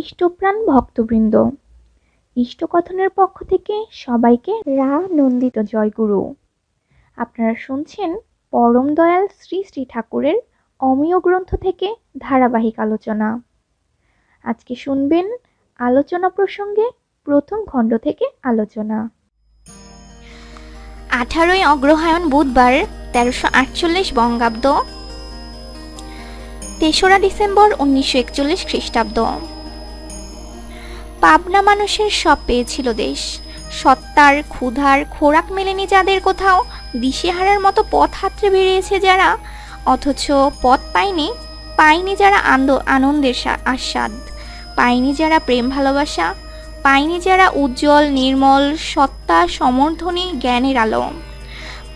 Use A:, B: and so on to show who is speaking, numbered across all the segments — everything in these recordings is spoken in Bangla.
A: ইষ্টপ্রাণ ভক্তবৃন্দ। ইষ্টকথনের পক্ষ থেকে সবাইকে রা নন্দিত জয়গুরু। আপনারা শুনছেন পরম দয়াল শ্রী শ্রী ঠাকুরের অমীয় গ্রন্থ থেকে ধারাবাহিক আলোচনা। আজকে শুনবেন আলোচনা প্রসঙ্গে প্রথম খণ্ড থেকে আলোচনা।
B: আঠারোই অগ্রহায়ণ বুধবার তেরোশো আটচল্লিশ বঙ্গাব্দ। তেসরা ডিসেম্বর উনিশশো একচল্লিশ খ্রিস্টাব্দ। পাবনা মানুষের সব পেয়েছিল দেশ। সত্তার, ক্ষুধার, খোরাক মেলেনি যাদের কোথাও। দিশেহারার মতো পথ হাতড়ে বেরিয়েছে যারা। অথচ পথ পায়নি পায়নি যারা আন্দ, আনন্দের আস্বাদ। পায়নি যারা প্রেম ভালোবাসা। পায়নি যারা উজ্জ্বল, নির্মল, সত্তা সমর্থনী জ্ঞানের আলো।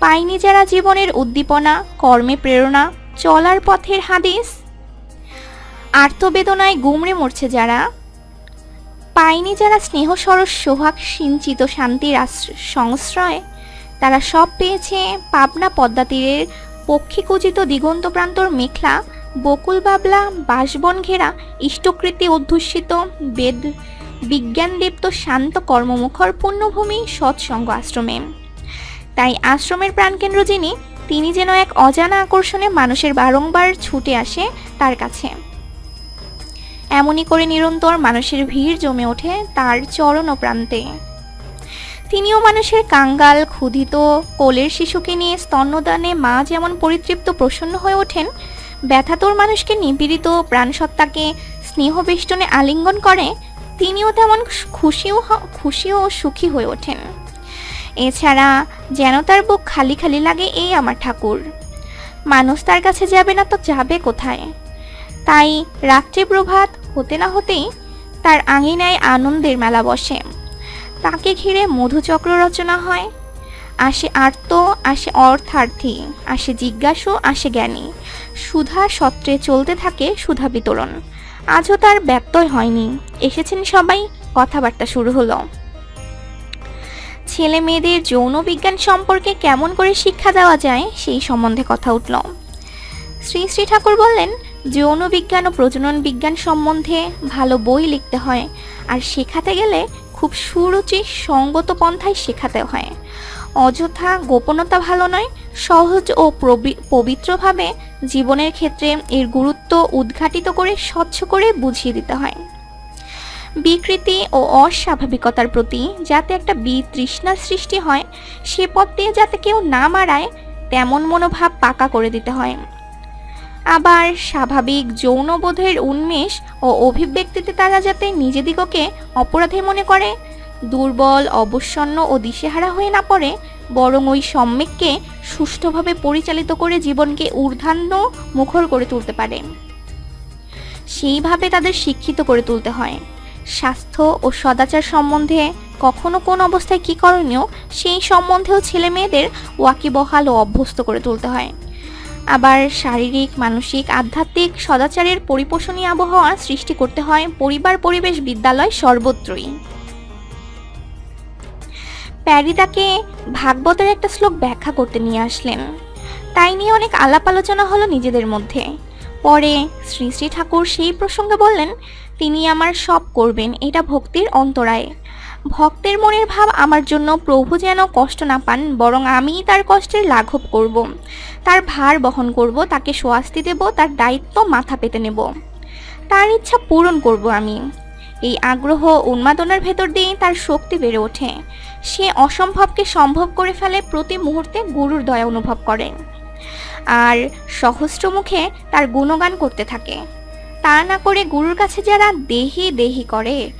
B: পায়নি যারা জীবনের উদ্দীপনা, কর্মে প্রেরণা, চলার পথের হাদিস। আর্তবেদনায় গুমড়ে মরছে যারা। পায়নি যারা স্নেহ সরস সোহাগ সিঞ্চিত শান্তির সংশ্রয়, তারা সব পেয়েছে পাবনা পদ্মা তীরের পক্ষীকুচিত দিগন্ত প্রান্তর মেখলা, বকুল বাবলা বাসবন ঘেরা, ইষ্টকৃতি অধ্যুষিত বেদ বিজ্ঞানদীপ্ত শান্ত কর্মমুখর পুণ্যভূমি সৎসঙ্গ আশ্রমে। তাই আশ্রমের প্রাণকেন্দ্র যিনি, তিনি যেন এক অজানা আকর্ষণে মানুষের বারংবার ছুটে আসে তার কাছে। এমনই করে নিরন্তর মানুষের ভিড় জমে ওঠে তার চরণ প্রান্তে। তিনিও মানুষের কাঙ্গাল, ক্ষুধিত, কোলের শিশুকে নিয়ে স্তন্যদানে মা যেমন পরিতৃপ্ত প্রসন্ন হয়ে ওঠেন, ব্যথাতুর মানুষকে নিপীড়িত, প্রাণসত্তাকে স্নেহবেষ্টনে আলিঙ্গন করে, তিনিও তেমন খুশিও খুশিও সুখী হয়ে ওঠেন। এছাড়া যেন তার বুক খালি খালি লাগে এই আমার ঠাকুর। মানুষ তার কাছে যাবে না তো যাবে কোথায়? তাই রাত্রি প্রভাত হতে না হতেই তার আঙিনায় আনন্দের মেলা বসে। তাকে ঘিরে মধুচক্র রচনা হয়। আসে আর্ত, আসে অর্থার্থী, আসে জিজ্ঞাসু, আসে জ্ঞানী। সুধা সত্রে চলতে থাকে সুধা বিতরণ। আজও তার ব্যত্যয় হয়নি। এসেছেন সবাই, কথাবার্তা শুরু হলো। ছেলে মেয়েদের যৌন বিজ্ঞান সম্পর্কে কেমন করে শিক্ষা দেওয়া যায় সেই সম্বন্ধে কথা উঠল। শ্রী শ্রী ঠাকুর বললেন যৌন বিজ্ঞান ও প্রজনন বিজ্ঞান সম্বন্ধে ভালো বই লিখতে হয়। আর শেখাতে গেলে খুব সুরুচি সঙ্গত পন্থায় শেখাতে হয়। অযথা গোপনতা ভালো নয়, সহজ ও পবিত্রভাবে জীবনের ক্ষেত্রে এর গুরুত্ব উদ্ঘাটিত করে স্বচ্ছ করে বুঝিয়ে দিতে হয়। বিকৃতি ও অস্বাভাবিকতার প্রতি যাতে একটা বিতৃষ্ণার সৃষ্টি হয়, সে পথ দিয়ে যাতে কেউ না মারায় তেমন মনোভাব পাকা করে দিতে হয়। আবার স্বাভাবিক যৌনবোধের উন্মেষ ও অভিব্যক্তিতে তারা যাতে নিজেদিগকে অপরাধী মনে করে, দুর্বল, অবসন্ন ও দিশেহারা হয়ে না পড়ে, বরং ওই সম্যককে সুষ্ঠুভাবে পরিচালিত করে জীবনকে ঊর্ধ্বান্ন মুখর করে তুলতে পারে। সেইভাবে তাদের শিক্ষিত করে তুলতে হয়। স্বাস্থ্য ও সদাচার সম্বন্ধে কখনো কোন অবস্থায় কী করণীয়, সেই সম্বন্ধেও ছেলে মেয়েদের ওয়াকিবহাল ও অভ্যস্ত করে তুলতে হয়। আবার শারীরিক, মানসিক, আধ্যাত্মিক সদাচারের পরিপোষণী আবহাওয়া সৃষ্টি করতে হয় পরিবার পরিবেশ বিদ্যালয় সর্বত্রই। প্যারিদাকে ভাগবতের একটা শ্লোক ব্যাখ্যা করতে নিয়ে আসলেন। তাই নিয়ে অনেক আলাপ আলোচনা হলো নিজেদের মধ্যে। পরে শ্রী শ্রী ঠাকুর সেই প্রসঙ্গে বললেন, তিনি আমার সব করবেন, এটা ভক্তির অন্তরায়। ভক্তের মনের ভাব আমার জন্য প্রভু যেন কষ্ট না পান, বরং আমিই তার কষ্টের লাঘব করব। তার ভার বহন করব, তাকে সোয়াস্তি দেব, তার দায়িত্ব মাথা পেতে নেব। তার ইচ্ছা পূরণ করব আমি। এই আগ্রহ উন্মাদনার ভেতর দিয়েই তার শক্তি বেড়ে ওঠে। সে অসম্ভবকে সম্ভব করে ফেলে প্রতি মুহূর্তে গুরুর দয়া অনুভব করে। আর সহস্র মুখে তার গুণগান করতে থাকে। তা না করে গুরুর কাছে যারা দেহি দেহি করে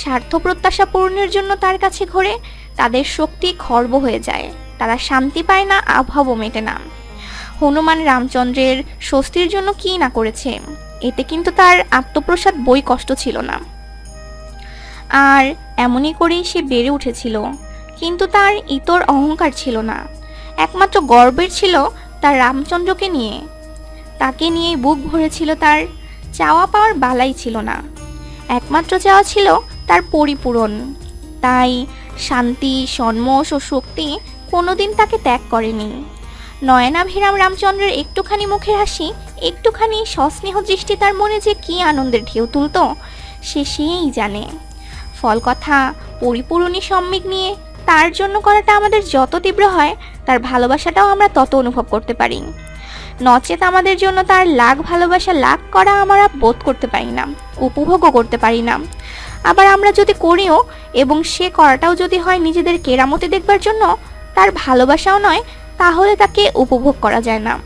B: স্বার্থ প্রত্যাশা পূরণের জন্য তার কাছে ঘোরে, তাদের শক্তি খর্ব হয়ে যায়, তারা শান্তি পায় না অভাবও মেটে না। হনুমান রামচন্দ্রের স্বস্তির জন্য কি না করেছে? এতে কিন্তু তার আত্মপ্রসাদ বই কষ্ট ছিল না। আর এমনই করেই সে বেড়ে উঠেছিল, কিন্তু তার ইতর অহংকার ছিল না। একমাত্র গর্বের ছিল তার রামচন্দ্রকে নিয়ে। তাকে নিয়ে বুক ভরেছিল তার চাওয়া পাওয়ার বালাই ছিল না। একমাত্র চাওয়া ছিল তার পরিপূরণ। তাই শান্তি সন্মোষ ও শক্তি কোনোদিন তাকে ত্যাগ করেনি। নয়নাভিরাম রামচন্দ্রের একটুখানি মুখের হাসি, একটুখানি সস্নেহ দৃষ্টি তার মনে যে কি আনন্দের ঢেউ তুলত, সে সেই জানে। ফল কথা পরিপূরণী সম্মিক নিয়ে তার জন্য করাটা আমাদের যত তীব্র হয়, তার ভালোবাসাটাও আমরা তত অনুভব করতে পারি। নচেত আমাদের জন্য তার লাখ ভালোবাসা লাখ করা আমরা বোধ করতে পারি না, উপভোগও করতে পারি না। আবার আমরা যদি করিও এবং সে করাটাও যদি হয় নিজেদের কেরামতি দেখবার জন্য, তার ভালোবাসাও নয়, তাহলে তাকে উপভোগ করা যায় না।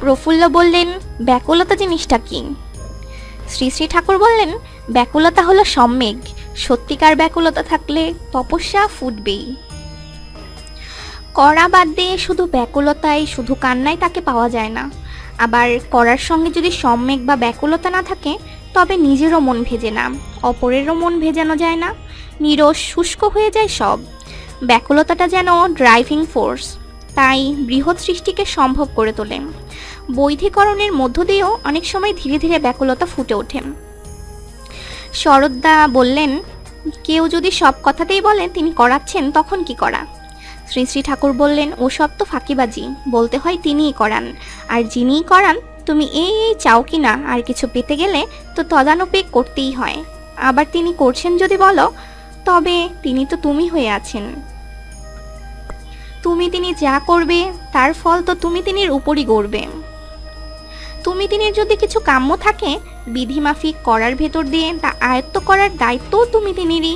B: প্রফুল্ল বললেন, ব্যাকুলতা জিনিসটা কি? শ্রী শ্রী ঠাকুর বললেন, ব্যাকুলতা হলো সম্যক সত্যিকার ব্যাকুলতা থাকলে তপস্যা ফুটবেই। করা বাদ দিয়ে শুধু ব্যাকুলতায় শুধু কান্নায় তাকে পাওয়া যায় না। আবার করার সঙ্গে যদি সম্যক বা ব্যাকুলতা না থাকে, তবে নিজেরও মন ভেজে না, অপরেরও মন ভেজানো যায় না। নিরস, শুষ্ক হয়ে যায় সব। ব্যাকুলতাটা যেন ড্রাইভিং ফোর্স, তাই বৃহৎ সৃষ্টিকে সম্ভব করে তোলে। বৈধিকরণের মধ্য দিয়েও অনেক সময় ধীরে ধীরে ব্যাকুলতা ফুটে ওঠে। শরদ্দা বললেন, কেউ যদি সব কথাতেই বলে তিনি করাচ্ছেন, তখন কি করা? শ্রী শ্রী ঠাকুর বললেন ও সব তো ফাঁকিবাজি, বলতে হয় তিনিই করান। আর যিনিই করান, তুমি এই এই চাও কি না? আর কিছু পেতে গেলে তো তদানুপেক করতেই হয়। আবার তিনি করছেন যদি বলো, তবে তিনি তো তুমি হয়ে আছেন। তুমি তিনি যা করবে, তার ফল তো তুমি তিনির উপরই গড়বে। তুমি তিনির যদি কিছু কাম্য থাকে, বিধিমাফিক করার ভেতর দিয়ে তা আয়ত্ত করার দায়িত্বও তুমি তিনিরই।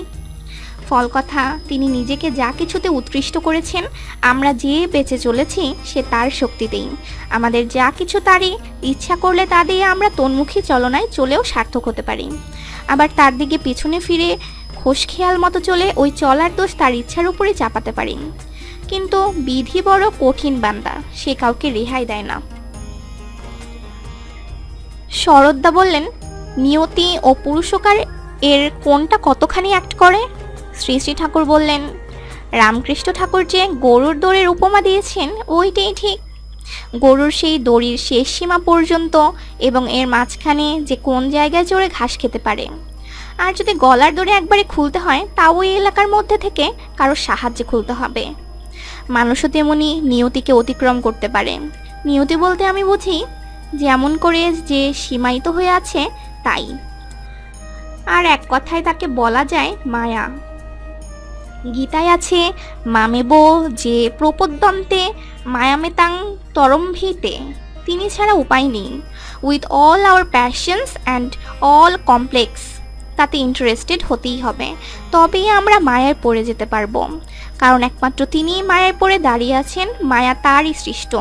B: ফল কথা। তিনি নিজেকে যা কিছুতে উৎকৃষ্ট করেছেন, আমরা যে বেঁচে চলেছি সে তার শক্তিতেই। আমাদের যা কিছু তারই ইচ্ছা করলে তা দিয়ে আমরা তন্মুখী চলনায় চলেও সার্থক হতে পারি। আবার তার দিকে পিছনে ফিরে খোশ খেয়াল মতো চলে ওই চলার দোষ তার ইচ্ছার উপরে চাপাতে পারি। কিন্তু বিধি বড় কঠিন বান্দা, সে কাউকে রেহাই দেয় না। শরদ্দা বললেন, নিয়তি ও পুরুষকার এর কোনটা কতখানি অ্যাক্ট করে? শ্রী শ্রী ঠাকুর বললেন, রামকৃষ্ণ ঠাকুর যে গরুর দড়ির উপমা দিয়েছেন, ওইটাই ঠিক। গরুর সেই দড়ির শেষ সীমা পর্যন্ত এবং এর মাঝখানে যে কোন জায়গায় চড়ে ঘাস খেতে পারে। আর যদি গলার দড়ি একবারে খুলতে হয়, তাও ওই এলাকার মধ্যে থেকে কারোর সাহায্যে খুলতে হবে। মানুষও তেমনি নিয়তিকে অতিক্রম করতে পারে। নিয়তি বলতে আমি বুঝি, যেমন করে যে সীমায়িত হয়ে আছে, তাই। আর এক কথায় তাকে বলা যায় মায়া। গীতায় আছে, মামেব যে প্রপদ্যন্তে মায়ামেতাং তরম্ভিতে, তিনি ছাড়া উপায় নেই। With all our passions and all complex তাতে ইন্টারেস্টেড হতেই হবে। তবেই আমরা মায়ায় পড়ে যেতে পারব। কারণ একমাত্র তিনিই মায়ায় পড়ে দাঁড়িয়ে আছেন, মায়া তারই সৃষ্ট।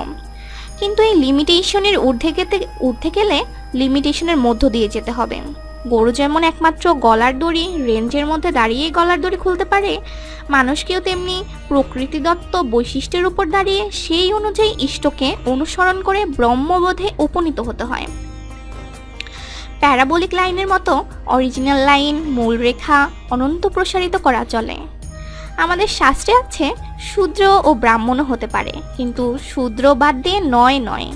B: কিন্তু এই লিমিটেশনের ঊর্ধ্বে গেতে ঊর্ধ্বে গেলে লিমিটেশনের মধ্য দিয়ে যেতে হবে। গরু যেমন একমাত্র গলার দড়ি, রেঞ্জের মধ্যে দাঁড়িয়েই গলার দড়ি খুলতে পারে, মানুষকেও তেমনি প্রকৃতিদত্ত বৈশিষ্ট্যের উপর দাঁড়িয়ে সেই অনুযায়ী ইষ্টকে অনুসরণ করে ব্রহ্মবোধে উপনীত হতে হয়। প্যারাবোলিক লাইনের মতো অরিজিনাল লাইন, মূল রেখা অনন্ত প্রসারিত করা চলে। আমাদের শাস্ত্রে আছে, শূদ্র ও ব্রাহ্মণও হতে পারে, কিন্তু শূদ্র বাদ দিয়ে নয় নয়।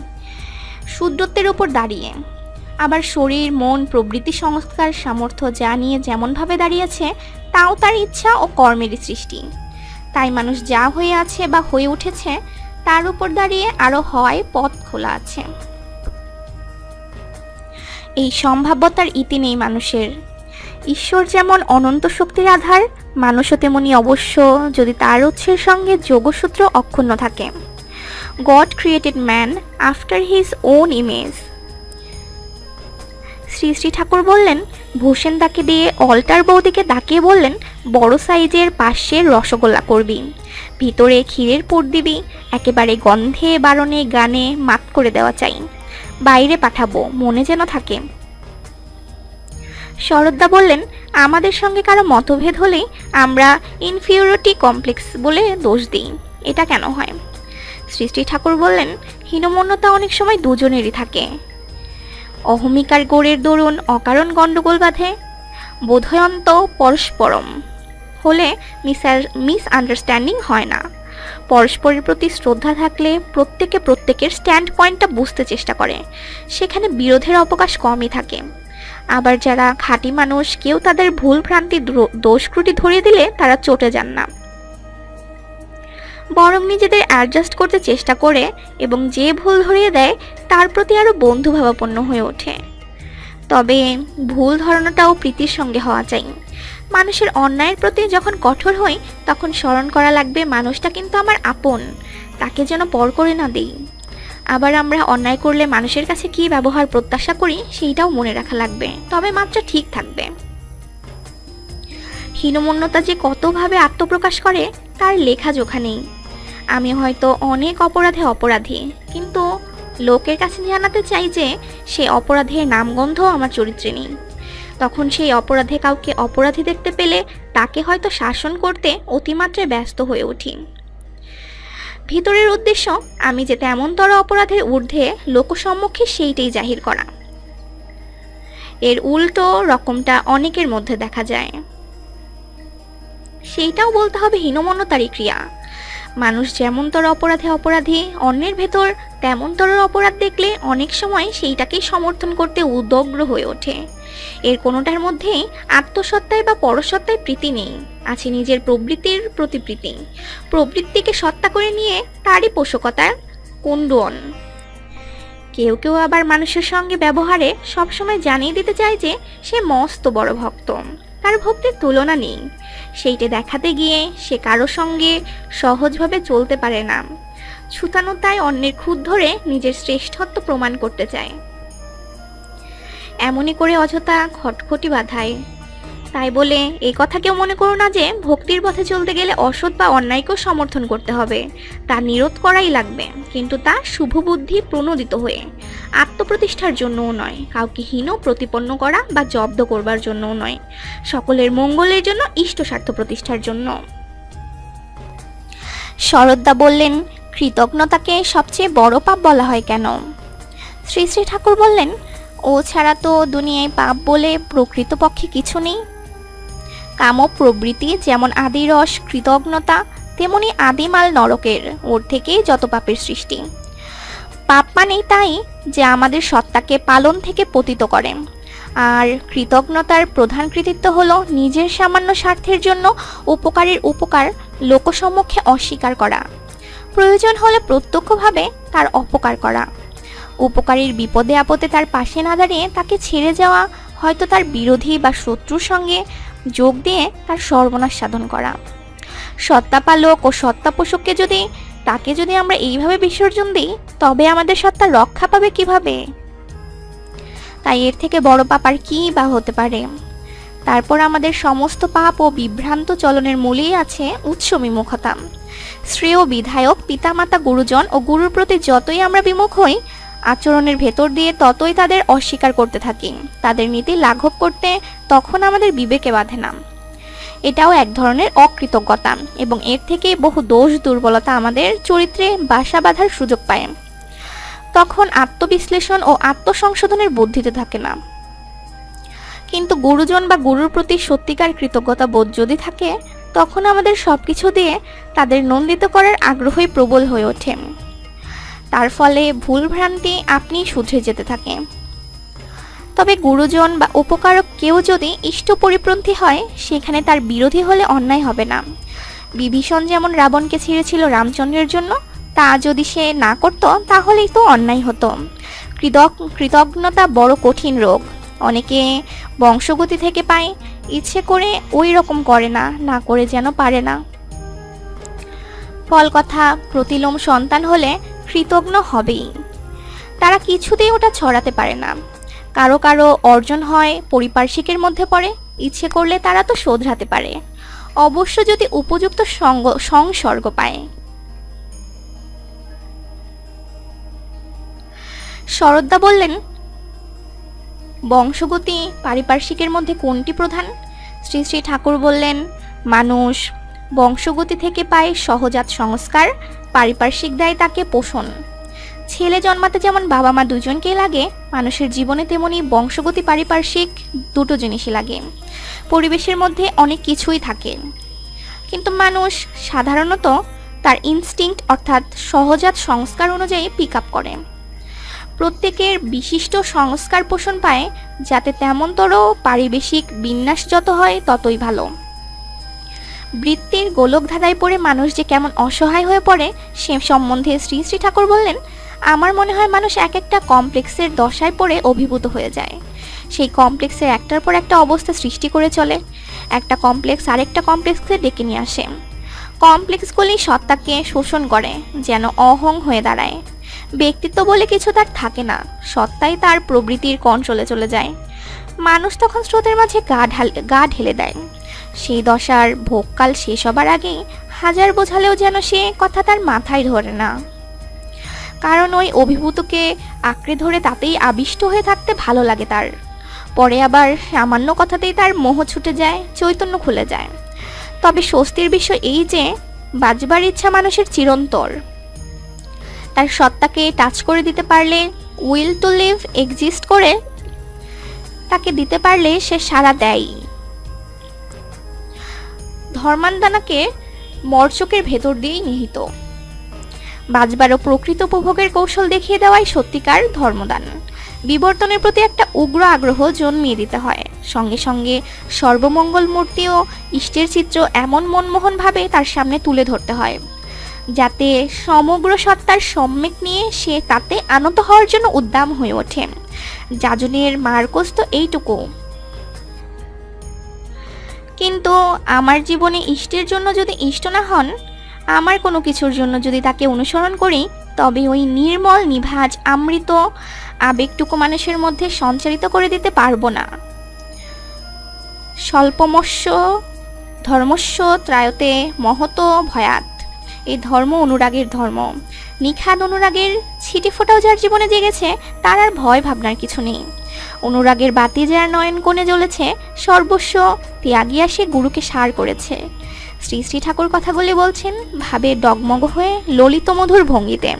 B: শূদ্রত্বের উপর দাঁড়িয়ে। আবার শরীর, মন, প্রবৃত্তি সংস্কার, সামর্থ্য যা নিয়ে যেমনভাবে দাঁড়িয়েছে, তাও তার ইচ্ছা ও কর্মেরই সৃষ্টি। তাই মানুষ যা হয়ে আছে বা হয়ে উঠেছে, তার উপর দাঁড়িয়ে আরও হয় পথ খোলা আছে। এই সম্ভাব্যতার ইতি নেই মানুষের। ঈশ্বর যেমন অনন্ত শক্তির আধার, মানুষও তেমনি অবশ্য যদি তার উৎসের সঙ্গে যোগসূত্র অক্ষুণ্ণ থাকে। God created man after his own image Shri Shri Thakur বললেন ভূষেন তাকে দিয়ে অল্টার বৌদিকে ডাকিয়ে বললেন, বড় সাইজের পাশের রসগোল্লা করবি। ভিতরে ক্ষীরের পুর দিবি, একেবারে গন্ধে, বারণে, গানে মাত করে দেওয়া চাই। বাইরে পাঠাবো, মনে যেন থাকে। শরদ্দা বললেন, আমাদের সঙ্গে কারও মতভেদ হলেই আমরা ইনফিউরিটি কমপ্লেক্স বলে দোষ দিই। এটা কেন হয়? সৃষ্টি ঠাকুর বললেন, হীনমন্যতা অনেক সময় দুজনেরই থাকে। অহমিকার গোড়ের দরুন অকারণ গণ্ডগোল বাঁধে। বোধয়ন্ত পরস্পরম। হলে মিস আন্ডারস্ট্যান্ডিং হয় না। পরস্পরের প্রতি শ্রদ্ধা থাকলে প্রত্যেকে প্রত্যেকের স্ট্যান্ড পয়েন্টটা বুঝতে চেষ্টা করে। সেখানে বিরোধের অবকাশ কমই থাকে। আবার যারা খাঁটি মানুষ, কেউ তাদের ভুল ভ্রান্তি দোষ ত্রুটি ধরিয়ে দিলে তারা চটে যান না। বরং নিজেদের অ্যাডজাস্ট করতে চেষ্টা করে এবং যে ভুল ধরিয়ে দেয়, তার প্রতি আরও বন্ধুভাবাপন্ন হয়ে ওঠে। তবে ভুল ধারণাটাও প্রীতির সঙ্গে হওয়া চাই। মানুষের অন্যায়ের প্রতি যখন কঠোর হই, তখন স্মরণ করা লাগবে মানুষটা কিন্তু আমার আপন, তাকে যেন পর করে না দিই। আবার আমরা অন্যায় করলে মানুষের কাছে কী ব্যবহার প্রত্যাশা করি, সেইটাও মনে রাখা লাগবে, তবে মাত্রা ঠিক থাকবে। হীনমন্যতা যে কতভাবে আত্মপ্রকাশ করে, তার লেখা জোখা নেই। আমি হয়তো অনেক অপরাধে অপরাধী। কিন্তু লোকের কাছে জানাতে চাই যে, সে অপরাধের নামগন্ধ আমার চরিত্রে নেই। তখন সেই অপরাধে কাউকে অপরাধী দেখতে পেলে তাকে হয়তো শাসন করতে অতিমাত্রায় ব্যস্ত হয়ে উঠি। ভিতরের উদ্দেশ্য, আমি যে তেমনতর অপরাধের ঊর্ধ্বে লোকসম্মুখে সেইটাই জাহির করা। এর উল্টো রকমটা অনেকের মধ্যে দেখা যায়। সেইটাও বলতে হবে হীনমন্যতারই ক্রিয়া। মানুষ যেমনতর অপরাধে অপরাধী, অন্যের ভেতর তেমনতর অপরাধ দেখলে অনেক সময় সেইটাকেই সমর্থন করতে উদগ্র হয়ে ওঠে। এর কোনোটার মধ্যেই আত্মসত্তায় বা পরসত্তায় প্রীতি নেই, আছে নিজের প্রবৃত্তির প্রতি প্রীতি প্রবৃত্তিকে সত্তা করে নিয়ে তারই পোষকতার কুণ্ডন কেউ কেউ আবার মানুষের সঙ্গে ব্যবহারে সবসময় জানিয়ে দিতে চায় যে সে মস্ত বড় ভক্ত, তার ভক্তির তুলনা নেই। সেইটে দেখাতে গিয়ে সে কারও সঙ্গে সহজভাবে চলতে পারে না। ছুতানো তাই অন্যের খুদ ধরে নিজের শ্রেষ্ঠত্ব প্রমাণ করতে চায়। এমনই করে অযথা খটখটি বাঁধায়। তাই বলে এই কথা কেউ মনে করো না যে ভক্তির পথে চলতে গেলে অসৎ বা অন্যায়কেও সমর্থন করতে হবে। তা নিরোধ করাই লাগবে। কিন্তু তা শুভ বুদ্ধি প্রণোদিত হয়ে। আত্মপ্রতিষ্ঠার জন্যও নয়, কাউকে হীন প্রতিপন্ন করা বা জব্দ করবার জন্যও নয়। সকলের মঙ্গলের জন্য ইষ্ট স্বার্থ প্রতিষ্ঠার জন্য। শরদ্দা বললেন, কৃতজ্ঞতাকে সবচেয়ে বড় পাপ বলা হয় কেন? শ্রী শ্রী ঠাকুর বললেন, ও ছাড়া তো দুনিয়ায় পাপ বলে প্রকৃতপক্ষে কিছু নেই। কাম প্রবৃত্তি যেমন আদিরস কৃতজ্ঞতা তেমনি আদিমাল নরকের ওর থেকেই যত পাপের সৃষ্টি। পাপ মানেই তাই যে আমাদের সত্তাকে পালন থেকে পতিত করে। আর কৃতজ্ঞতার প্রধান কৃতিত্ব হলো নিজের সামান্য স্বার্থের জন্য উপকারের উপকার লোকসম্মুখে অস্বীকার করা। প্রয়োজন হলে প্রত্যক্ষভাবে তার অপকার করা। উপকারীর বিপদে আপদে তার পাশে না দাঁড়িয়ে তাকে ছেড়ে যাওয়া, হয়তো তার বিরোধী বা শত্রুর সঙ্গে যোগ দিয়ে তার সর্বনাশ সাধন করা। সত্তাপালক ও সত্তাপোষককে যদি, তাকে যদি আমরা এইভাবে বিসর্জন দিই, তবে আমাদের সত্তা রক্ষা পাবে কীভাবে? তাই এর থেকে বড় পাপ আর কী বা হতে পারে? তারপর আমাদের সমস্ত পাপ ও বিভ্রান্ত চলনের মূলেই আছে উৎস বিমুখতা। শ্রেয় বিধায়ক, পিতামাতা, গুরুজন ও গুরুর প্রতি যতই আমরা বিমুখ হই আচরণের ভেতর দিয়ে ততই তাদের অস্বীকার করতে থাকি। তাদের নীতি লাঘব করতে তখন আমাদের বিবেকে বাঁধে না। এটাও এক ধরনের অকৃতজ্ঞতা এবং এর থেকে বহু দোষ দুর্বলতা আমাদের চরিত্রে বাসা বাঁধার সুযোগ পায়। তখন আত্মবিশ্লেষণ ও আত্মসংশোধনের বুদ্ধিতে থাকে না। কিন্তু গুরুজন বা গুরুর প্রতি সত্যিকার কৃতজ্ঞতা বোধ যদি থাকে, তখন আমাদের সবকিছু দিয়ে তাদের নন্দিত করার আগ্রহই প্রবল হয়ে ওঠে। তার ফলে ভুল ভ্রান্তি আপনি শুধরে যেতে থাকে তবে গুরুজন বা উপকারক কেউ যদি ইষ্ট পরিপন্থী হয়, সেখানে তার বিরোধী হলে অন্যায় হবে না। বিভীষণ যেমন রাবণকে ছিঁড়েছিল রামচন্দ্রের জন্য, তা যদি সে না করত, তাহলেই তো অন্যায় হতো। কৃতজ্ঞ কৃতজ্ঞতা বড় কঠিন রোগ। অনেকে বংশগতি থেকে পায়, ইচ্ছে করে ওই রকম করে না না করে যেন পারে না। ফল কথা প্রতিলোম সন্তান হলে কৃতজ্ঞ হবেই। তারা কিছুতেই ওটা ছড়াতে পারে না। কারও কারও অর্জন হয় পরিপার্শ্বিকের মধ্যে পড়ে, ইচ্ছে করলে তারা তো শোধরাতে পারে। অবশ্য যদি উপযুক্ত সঙ্গ, সংসর্গ পায়। শরদ্দা বললেন, বংশগতি, পারিপার্শ্বিকের মধ্যে কোনটি প্রধান? শ্রী শ্রী ঠাকুর বললেন, মানুষ বংশগতি থেকে পায় সহজাত সংস্কার, পারিপার্শ্বিক দেয় তাকে পোষণ। ছেলে জন্মাতে যেমন বাবা মা দুজনকেই লাগে, মানুষের জীবনে তেমনি বংশগতি, পারিপার্শ্বিক দুটো জিনিসই লাগে। পরিবেশের মধ্যে অনেক কিছুই থাকে। কিন্তু মানুষ সাধারণত তার ইনস্টিংক্ট অর্থাৎ সহজাত সংস্কার অনুযায়ী পিক আপ করে। প্রত্যেকের বিশিষ্ট সংস্কার পোষণ পায়, যাতে তেমনতর পারিবেশিক বিন্যাস যত হয় ততই ভালো। বৃত্তির গোলক ধাঁধায় পড়ে মানুষ যে কেমন অসহায় হয়ে পড়ে, সে সম্বন্ধে শ্রী শ্রী ঠাকুর বললেন, আমার মনে হয় মানুষ এক একটা কমপ্লেক্সের দশায় পড়ে অভিভূত হয়ে যায়। সেই কমপ্লেক্সের একটার পর একটা অবস্থা সৃষ্টি করে চলে। একটা কমপ্লেক্স আরেকটা কমপ্লেক্সকে ডেকে নিয়ে আসে। কমপ্লেক্সগুলি সত্তাকে শোষণ করে, যেন অহং হয়ে দাঁড়ায়। ব্যক্তিত্ব বলে কিছু তার থাকে না, সত্তাই তার প্রবৃত্তির কন্ট্রোলে চলে যায়। মানুষ তখন স্রোতের মাঝে গা ঢাল, গা ঢেলে দেয়। সেই দশার ভোগকাল শেষ হবার আগেই হাজার বোঝালেও যেন সে কথা তার মাথায় ধরে না। কারণ ওই অভিভূতকে আঁকড়ে ধরে তাতেই আবিষ্ট হয়ে থাকতে ভালো লাগে তার। পরে আবার সামান্য কথাতেই তার মোহ ছুটে যায়, চৈতন্য খুলে যায়। তবে স্বস্তির বিষয় এই যে, বাজবার ইচ্ছা মানুষের চিরন্তর। তার সত্তাকে টাচ করে দিতে পারলে, উইল টু লিভ এক্সিস্ট করে, তাকে দিতে পারলে সে সারা দেয় ধর্মান্দানাকে মর্চকের ভেতর দিয়েই নিহিত। বাজবার ও প্রকৃত উপভোগের কৌশল দেখিয়ে দেওয়াই সত্যিকার ধর্মদান। বিবর্তনের প্রতি একটা উগ্র আগ্রহ জন্মিয়ে দিতে হয়। সঙ্গে সঙ্গে সর্বমঙ্গল মূর্তি ও ইষ্টের চিত্র এমন মনমোহনভাবে তার সামনে তুলে ধরতে হয়, যাতে সমগ্র সত্তার সম্যক নিয়ে সে তাতে আনত হওয়ার জন্য উদ্দাম হয়ে ওঠে। যাজনের মার্কস তো এইটুকু কিন্তু আমার জীবনে ইষ্টের জন্য যদি ইষ্ট না হন, আমার কোনো কিছুর জন্য যদি তাকে অনুসরণ করি, তবে ওই নির্মল নিভাজ আমৃত আবেগটুকু মানুষের মধ্যে সঞ্চারিত করে দিতে পারব না। স্বল্পমস্য, ধর্মস্য ত্রায়তে মহত ভয়াত। এই ধর্ম অনুরাগের ধর্ম। নিখাদ অনুরাগের ছিটে ফোটাও যার জীবনে জেগেছে, তার আর ভয় ভাবনার কিছু নেই। অনুরাগের বাতি যার নয়ন কোণে জ্বলেছে, সর্বস্ব ত্যাগিয়া সে গুরুকে সার করেছে। শ্রী শ্রী ঠাকুর কথাগুলি বলছেন, ভাবে ডগমগ হয়ে ললিত মধুর ভঙ্গিতে।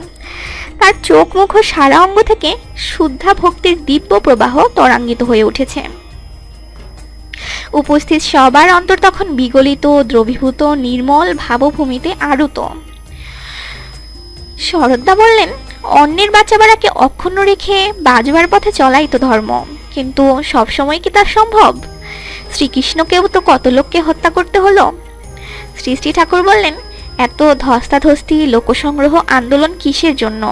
B: তার চোখ মুখ সারা অঙ্গ থেকে শুদ্ধা ভক্তির দিব্য প্রবাহ ত্বরান্বিত হয়ে উঠেছে। উপস্থিত সবার অন্তর তখন বিগলিত, দ্রবীভূত, নির্মল ভাবভূমিতে আরুত। শরদ্দা বললেন, অন্যের বাচ্চাবাড়াকে অক্ষুণ্ণ রেখে বাজবার পথে চলাই তো ধর্ম। কিন্তু সবসময় কি তা সম্ভব? শ্রীকৃষ্ণকেও তো কত লোককে হত্যা করতে হলো? শ্রী শ্রী ঠাকুর বললেন, এত ধস্তাধস্তি, লোকসংগ্রহ, আন্দোলন কিসের জন্য?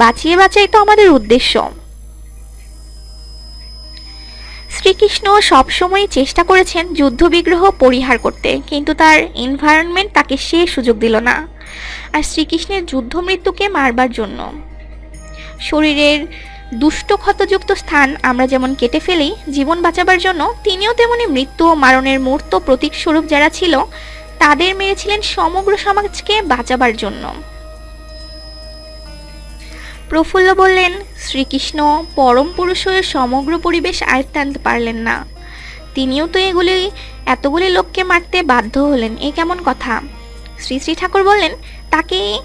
B: বাঁচিয়ে বাঁচাই তো আমাদের উদ্দেশ্য। শ্রীকৃষ্ণ সবসময় চেষ্টা করেছেন যুদ্ধবিগ্রহ পরিহার করতে, কিন্তু তার এনভায়রনমেন্ট তাকে সে সুযোগ দিল না। আর শ্রীকৃষ্ণের যুদ্ধ মৃত্যুকে মারবার জন্য। শরীরের দুষ্ট ক্ষতযুক্ত স্থান আমরা যেমন কেটে ফেলি, জীবন বাঁচাবার জন্য তিনিও তেমনি মৃত্যু ও মারণের মূর্ত প্রতীক স্বরূপ যারা ছিল, তাদের মেরেছিলেন সমগ্র সমাজকে বাঁচাবার জন্য। প্রফুল্ল বললেন, শ্রীকৃষ্ণ, পরম পুরুষ হয়ে সমগ্র পরিবেশ আয়ত্তে আনতে পারলেন না। তিনিও তো এগুলি, এতগুলি লোককে মারতে বাধ্য হলেন, এ কেমন কথা? শ্রী শ্রী ঠাকুর বললেন তাকে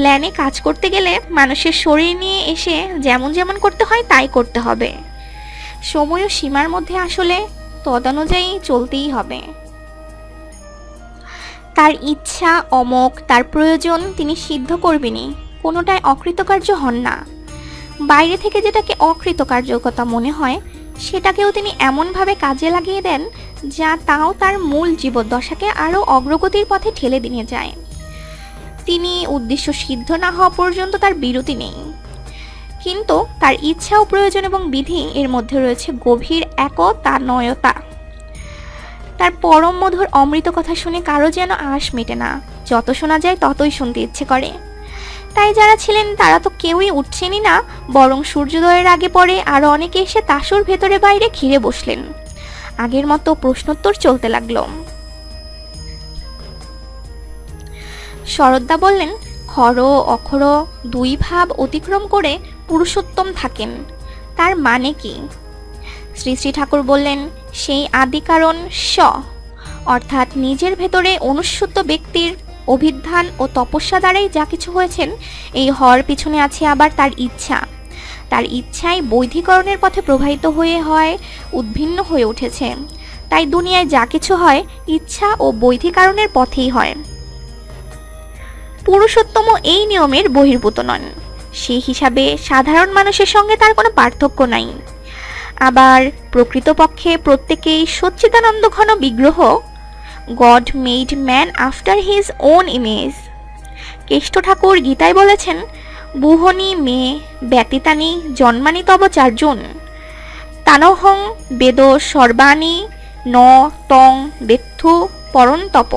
B: প্ল্যানে কাজ করতে গেলে মানুষের শরীর নিয়ে এসে যেমন যেমন করতে হয়, তাই করতে হবে। সময় ও সীমার মধ্যে আসলে তদানুযায়ী চলতেই হবে। তার ইচ্ছা, অমক, তার প্রয়োজন তিনি সিদ্ধ করবেনই কোনোটাই অকৃতকার্য হন না। বাইরে থেকে যেটাকে অকৃতকার্যকতা মনে হয়, সেটাকেও তিনি এমনভাবে কাজে লাগিয়ে দেন, যা তাও তার মূল জীবদ্দশাকে আরও অগ্রগতির পথে ঠেলে দিয়ে যায়। তিনি উদ্দেশ্য সিদ্ধ না হওয়া পর্যন্ত তার বিরতি নেই। কিন্তু তার ইচ্ছা ও প্রয়োজন এবং বিধি এর মধ্যে রয়েছে গভীর একতা নয়তা তার পরম মধুর অমৃত কথা শুনে কারও যেন আশ মেটে না, যত শোনা যায় ততই শুনতে ইচ্ছে করে। তাই যারা ছিলেন তারা তো কেউই উঠছেনই না, বরং সূর্যোদয়ের আগে পরে আরও অনেকে এসে তাসুর ভেতরে বাইরে ঘিরে বসলেন। আগের মতো প্রশ্নোত্তর চলতে লাগল। শরদ্দা বললেন, খর অখর দুই ভাব অতিক্রম করে পুরুষোত্তম থাকেন। তার মানে কি? শ্রী শ্রী ঠাকুর বললেন, সেই আদি কারণ স। অর্থাৎ নিজের ভেতরে অনুস্যুত ব্যক্তির অভিধান ও তপস্যা দ্বারাই যা কিছু হয়েছেন, এই হওয়ার পিছনে আছে আবার তার ইচ্ছা। তার ইচ্ছাই বৈধিকরণের পথে প্রবাহিত হয়ে হয়, উদ্ভিন্ন হয়ে উঠেছে। তাই দুনিয়ায় যা কিছু হয়, ইচ্ছা ও বৈধিকারণের পথেই হয়। পুরুষোত্তম এই নিয়মের বহির্ভূত নন। সেই হিসাবে সাধারণ মানুষের সঙ্গে তার কোনো পার্থক্য নাই। আবার প্রকৃতপক্ষে প্রত্যেকেই সচ্চিদানন্দ ঘন বিগ্রহ। God made man after his own image. Keshto Thakur গীতায় বলেছেন, বুহনি মেয়ে ব্যতীতানি জন্মানি তব চারজন। তানহং বেদ সর্বাণী ন তং বেত্থু পরন্তপ।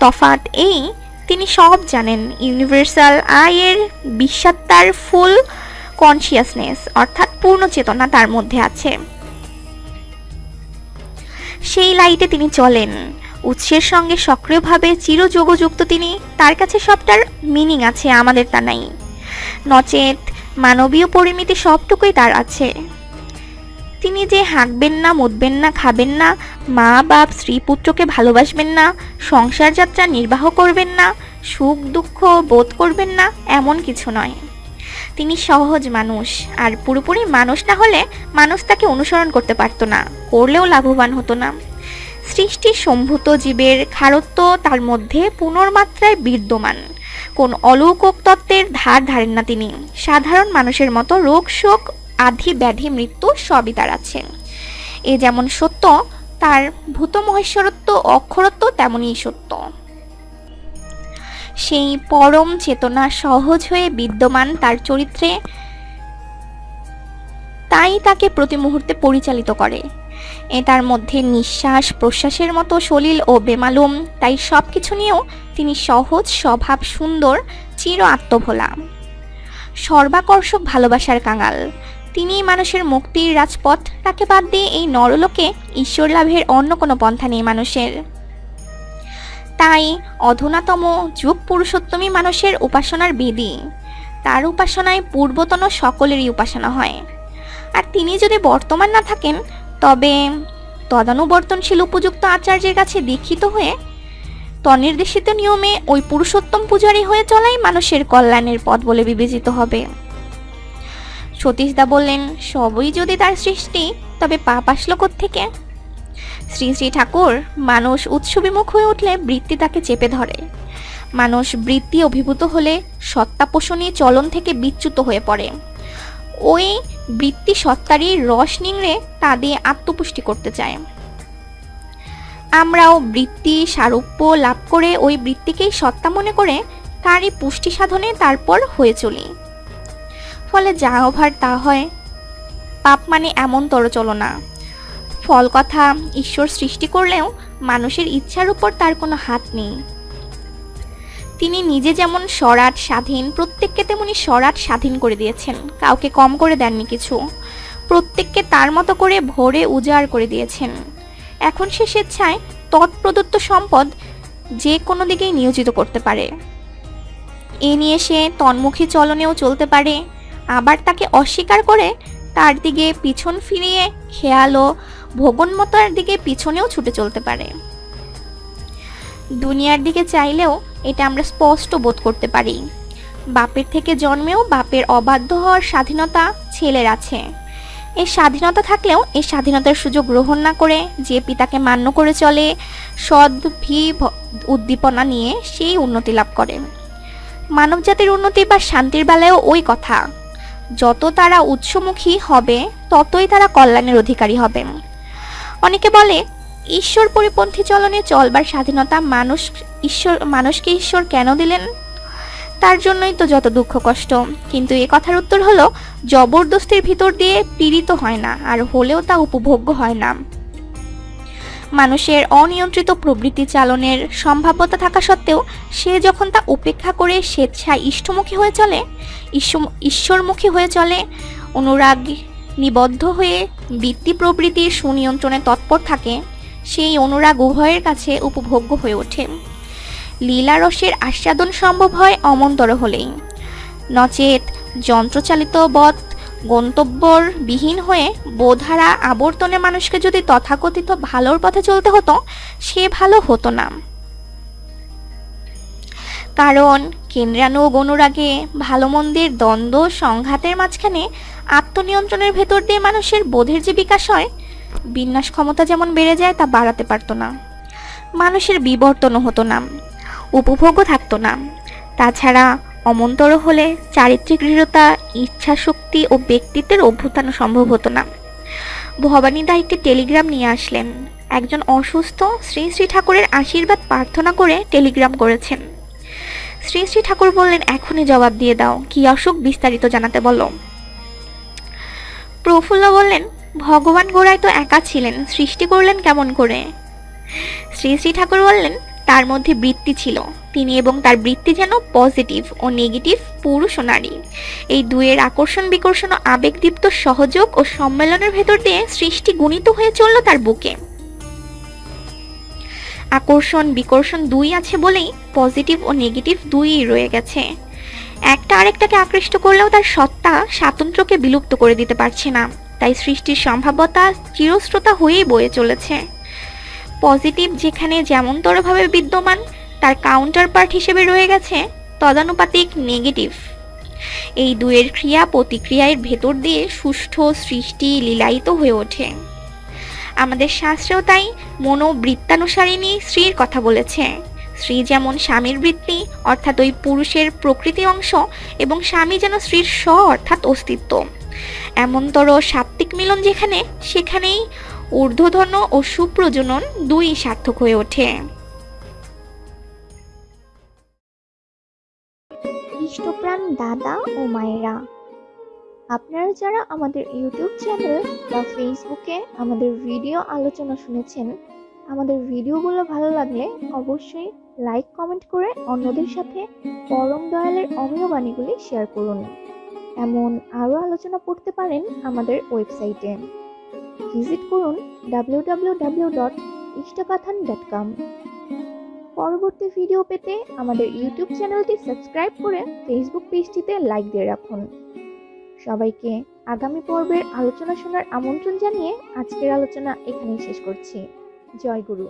B: তফাৎ এই তিনি সব জানেন। ইউনিভার্সাল আয়ের বিশ্বাত্মার ফুল কনসিয়াসনেস, অর্থাৎ পূর্ণ চেতনা তার মধ্যে আছে। সেই লাইটে তিনি চলেন। উৎসের সঙ্গে সক্রিয়ভাবে চিরযোগযুক্ত তিনি, তার কাছে সবটার মিনিং আছে, আমাদের তা নাই। নচেত মানবীয় পরিমিতি সবটুকুই তার আছে। তিনি যে হাঁকবেন না মুদবেন না, খাবেন না, মা, বাপ, স্ত্রী, পুত্রকে ভালোবাসবেন না, সংসার যাত্রা নির্বাহ করবেন না, সুখ, দুঃখ বোধ করবেন না, এমন কিছু নয়। তিনি সহজ মানুষ, আর পুরোপুরি মানুষ না হলে মানুষ তাকে অনুসরণ করতে পারতো না, করলেও লাভবান হতো না। সৃষ্টি সম্ভূত জীবের খারত্ব তার মধ্যে পুনর্মাত্রায় বিদ্যমান। কোন অলৌকিক তত্ত্বের ধার ধারেন না তিনি। সাধারণ মানুষের মতো রোগ, শোক আধি ব্যাধি মৃত্যু সবই তার আছে। এ যেমন সত্য, তার ভূত মহেশ্বরত্ব, অক্ষরত্ব তেমনই সত্য। সেই পরম চেতনা সহজ হয়ে বিদ্যমান তার চরিত্রে, তাই তাকে প্রতি মুহূর্তে পরিচালিত করে। এ তার মধ্যে নিঃশ্বাস, প্রশ্বাসের মতো সলিল ও বেমালুম, তাই সব কিছু নিয়েও তিনি সহজ, স্বভাব সুন্দর, চির আত্মভোলা। সর্বাকর্ষক ভালোবাসার কাঙাল। তিনি মানুষের মুক্তির রাজপথ। তাকে বাদ দিয়ে এই নরলোকে ঈশ্বর লাভের অন্য কোনো পন্থা নেই মানুষের। তাই অধুনাতম যুগ পুরুষোত্তমী মানুষের উপাসনার বিধি। তার উপাসনায় পূর্বতন সকলেরই উপাসনা হয়। আর তিনি যদি বর্তমান না থাকেন, তবে তদানুবর্তনশীল উপযুক্ত আচার্যের কাছে দীক্ষিত হয়ে তনির্দেশিত নিয়মে ওই পুরুষোত্তম পূজারী হয়ে চলাই মানুষের কল্যাণের পথ বলে বিবেচিত হবে। সতীশদা বললেন, সবই যদি তার সৃষ্টি, তবে পাপ আসলো থেকে শ্রী শ্রী ঠাকুর, মানুষ উৎসবিমুখ হয়ে উঠলে বৃত্তি তাকে চেপে ধরে। মানুষ বৃত্তি অভিভূত হলে সত্তা পোষণী চলন থেকে বিচ্যুত হয়ে পড়ে। ওই বৃত্তি সত্তারই রস নিংড়ে তা দিয়ে আত্মপুষ্টি করতে চায়। আমরাও বৃত্তি সারূপ্য লাভ করে ওই বৃত্তিকেই সত্তা মনে করে তারই পুষ্টি সাধনে তারপর হয়ে চলি। ফলে যা ওভার তা হয়। পাপ মানে এমন তরচল না ফল কথা ঈশ্বর সৃষ্টি করলেও মানুষের ইচ্ছার উপর তার কোনো হাত নেই। তিনি নিজে যেমন সরাট স্বাধীন, প্রত্যেককে তেমনি সরাট স্বাধীন করে দিয়েছেন। কাউকে কম করে দেননি কিছু। প্রত্যেককে তার মতো করে ভরে উজাড় করে দিয়েছেন। এখন সে স্বেচ্ছায় তৎপ্রদত্ত সম্পদ যে কোনো দিকেই নিয়োজিত করতে পারে। এ নিয়ে সে তন্মুখী চলনেও চলতে পারে। আবার তাকে অস্বীকার করে তার দিকে পিছন ফিরিয়ে খেয়াল ও ভোগন্মতার দিকে পিছনেও ছুটে চলতে পারে। দুনিয়ার দিকে চাইলেও এটা আমরা স্পষ্ট বোধ করতে পারি। বাপের থেকে জন্মেও বাপের অবাধ্য হওয়ার স্বাধীনতা ছেলের আছে। এই স্বাধীনতা থাকলেও এই স্বাধীনতার সুযোগ গ্রহণ না করে যে পিতাকে মান্য করে চলে সদ্ভি উদ্দীপনা নিয়ে সেই উন্নতি লাভ করে। মানবজাতির উন্নতি বা শান্তির বেলায়ও ওই কথা। যত তারা উৎসমুখী হবে, ততই তারা কল্যাণের অধিকারী হবে। অনেকে বলে, ঈশ্বর পরিপন্থী চলনে চলবার স্বাধীনতা মানুষ, ঈশ্বর, মানুষকে ঈশ্বর কেন দিলেন? তার জন্যই তো যত দুঃখ কষ্ট। কিন্তু এ কথার উত্তর হলো, জবরদস্তির ভিতর দিয়ে পীড়িত হয় না, আর হলেও তা উপভোগ্য হয় না। মানুষের অনিয়ন্ত্রিত প্রবৃত্তি চালনের সম্ভাব্যতা থাকা সত্ত্বেও সে যখন তা উপেক্ষা করে স্বেচ্ছায় ইষ্টমুখী হয়ে চলে ঈশ্বরমুখী হয়ে চলে, অনুরাগ নিবদ্ধ হয়ে বৃত্তি প্রবৃত্তির সুনিয়ন্ত্রণে তৎপর থাকে, সেই অনুরাগ উভয়ের কাছে উপভোগ্য হয়ে ওঠে। লীলারসের আস্বাদন সম্ভব হয় অমন্তর হলেই। নচেত যন্ত্রচালিত বধ গন্তব্যর বিহীন হয়ে বোধারা আবর্তনে মানুষকে যদি তথাকথিত ভালোর পথে চলতে হতো, সে ভালো হতো না। কারণ কেন্দ্রানুগ অনুরাগে ভালো মন্দের দ্বন্দ্ব সংঘাতের মাঝখানে আত্মনিয়ন্ত্রণের ভেতর দিয়ে মানুষের বোধের যে বিকাশ হয়, বিন্যাস ক্ষমতা যেমন বেড়ে যায় তা বাড়াতে পারতো না। মানুষের বিবর্তনও হতো না, উপভোগও থাকতো না। তাছাড়া অমন্তর হলে চারিত্রিক দৃঢ়তা, ইচ্ছাশক্তি ও ব্যক্তিত্বের অভ্যুত্থান সম্ভব হতো না। ভবানীদা একটি টেলিগ্রাম নিয়ে আসলেন। একজন অসুস্থ শ্রী শ্রী ঠাকুরের আশীর্বাদ প্রার্থনা করে টেলিগ্রাম করেছেন। শ্রী শ্রী ঠাকুর বললেন, এখনই জবাব দিয়ে দাও, কি অসুখ বিস্তারিত জানাতে বলো। প্রফুল্ল বললেন, ভগবান গোড়ায় তো একা ছিলেন, সৃষ্টি করলেন কেমন করে? শ্রী শ্রী ঠাকুর বললেন তার মধ্যে বৃত্তি ছিল। তিনি এবং তার বৃত্তি যেন পজিটিভ ও নেগেটিভ পুরুষ ও নারী। এই দুয়ের আকর্ষণ বিকর্ষণ ও আবেগদীপ্ত সহযোগ ও সম্মেলনের ভেতর দিয়ে সৃষ্টি গুণিত হয়ে চলল তার বুকে। আকর্ষণ বিকর্ষণ দুই আছে বলেই পজিটিভ ও নেগেটিভ দুই রয়ে গেছে। একটা আরেকটাকে আকৃষ্ট করলেও তার সত্তা স্বাতন্ত্র্যকে বিলুপ্ত করে দিতে পারছে না। তাই সৃষ্টির সম্ভাব্যতা চিরস্রোতা হয়েই বয়ে চলেছে। পজিটিভ যেখানে যেমনতরভাবে বিদ্যমান, তার কাউন্টার পার্ট হিসেবে রয়ে গেছে তদানুপাতিক নেগেটিভ এই দুয়ের ক্রিয়া প্রতিক্রিয়ার ভেতর দিয়ে সুষ্ঠু সৃষ্টি লীলায়িত হয়ে ওঠে। আমাদের শাস্ত্রেও তাই মনোবৃত্তানুসারিণী স্ত্রীর কথা বলেছে। স্ত্রী যেমন স্বামীর বৃত্তি, অর্থাৎ ওই পুরুষের প্রকৃতি অংশ, এবং স্বামী যেন স্ত্রীর স্ব, অর্থাৎ অস্তিত্ব। এমনতর সাত্ত্বিক মিলন যেখানে, সেখানেই ঊর্ধ্বধন ও সুপ্রজনন দুই সার্থক হয়ে ওঠে।
A: ইষ্টপ্রাণ দাদা ও মায়েরা, আপনারা যারা আমাদের ইউটিউব চ্যানেল বা ফেসবুকে আমাদের ভিডিও আলোচনা শুনেছেন, আমাদের ভিডিওগুলো ভালো লাগলে অবশ্যই লাইক, কমেন্ট করে অন্যদের সাথে পরম দয়ালের অমীয় বাণীগুলি শেয়ার করুন। এমন আরও আলোচনা পড়তে পারেন আমাদের ওয়েবসাইটে। ভিজিট করুন W W W dot dot com পরবর্তী ভিডিও পেতে আমাদের ইউটিউব চ্যানেলটি সাবস্ক্রাইব করে ফেসবুক পেজটিতে লাইক দিয়ে রাখুন। সবাইকে আগামী পর্বের আলোচনা শোনার আমন্ত্রণ জানিয়ে আজকের আলোচনা এখানেই শেষ করছি। জয় গুরু।